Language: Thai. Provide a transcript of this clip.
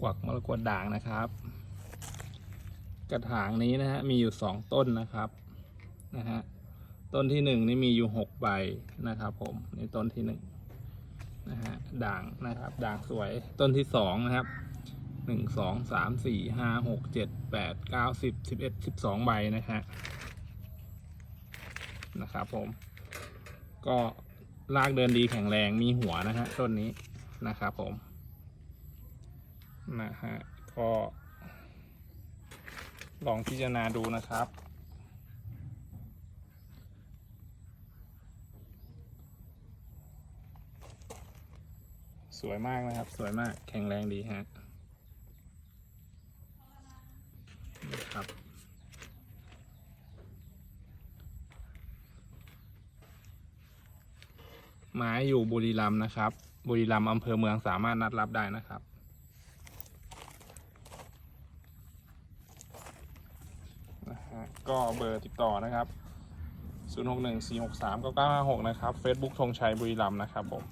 กวักมรกตด่างนะครับ กระถางนี้นะฮะมีอยู่สองต้นนะครับนะฮะต้นที่หนึ่งนี่มีอยู่หกใบนะครับ ผมในต้นที่หนึ่งนะฮะด่างนะครับ ด่างสวยต้นที่สองนะครับหนึ่งสองสามสี่ห้าหกเจ็ดแปดเก้าสิบสิบเอ็ดสิบสองใบนะฮะนะครับผม ก็รากเดินดีแข็งแรงมีหัวนะฮะต้นนี้นะครับผม นะฮะก็ลองพิจารณาดูนะครับ สวยมากนะครับ สวยมากแข็งแรงดีฮะนะครับไม้อยู่บุรีรัมย์นะครับ บุรีรัมย์อำเภอเมืองสามารถนัดรับได้นะครับ นะฮะ ก็เบอร์ติดต่อนะครับ 061 463 9956 นะครับ Facebook ธงชัยบุรีรัมย์นะครับผม